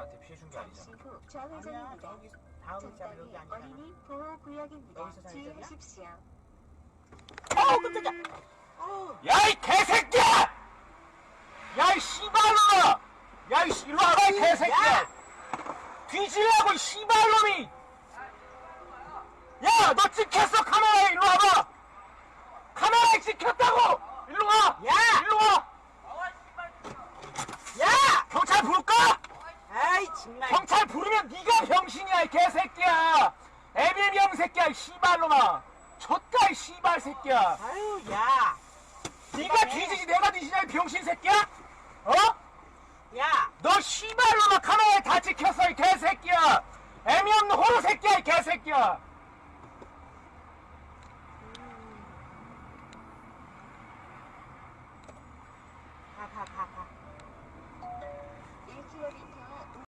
나한테 피해 준 게 잠시 아니잖아. 후 아니야 좌회전입니다. 저기 다음 장 여기 아니잖아 어린이 보호 구역입니다. 여기서 좌회전이야? 주의하십시오. 어우 깜짝이야 어우 야이 개새끼야! 야이 씨발놈아! 야이 일로 와봐 이 개새끼야! 뒤지라고 이 씨발놈이! 야 너 찍혔어 카메라에 일로 와봐! 카메라에 찍혔다고! 일로 와! 야! 일로 와! 야! 경찰 부를까? 아이 정말 경찰 부르면 네가 병신이야 이 개새끼야! 애비병 새끼야 이 씨발놈아! 졌다 이 씨발 새끼야! 아유 야 네가 뒤지지 내가 뒤지냐 이 병신 새끼야? 어? 야! 너 씨발로만 카메라에 다 찍혔어 이 개새끼야 애미 없는 호로 새끼야 이 개새끼야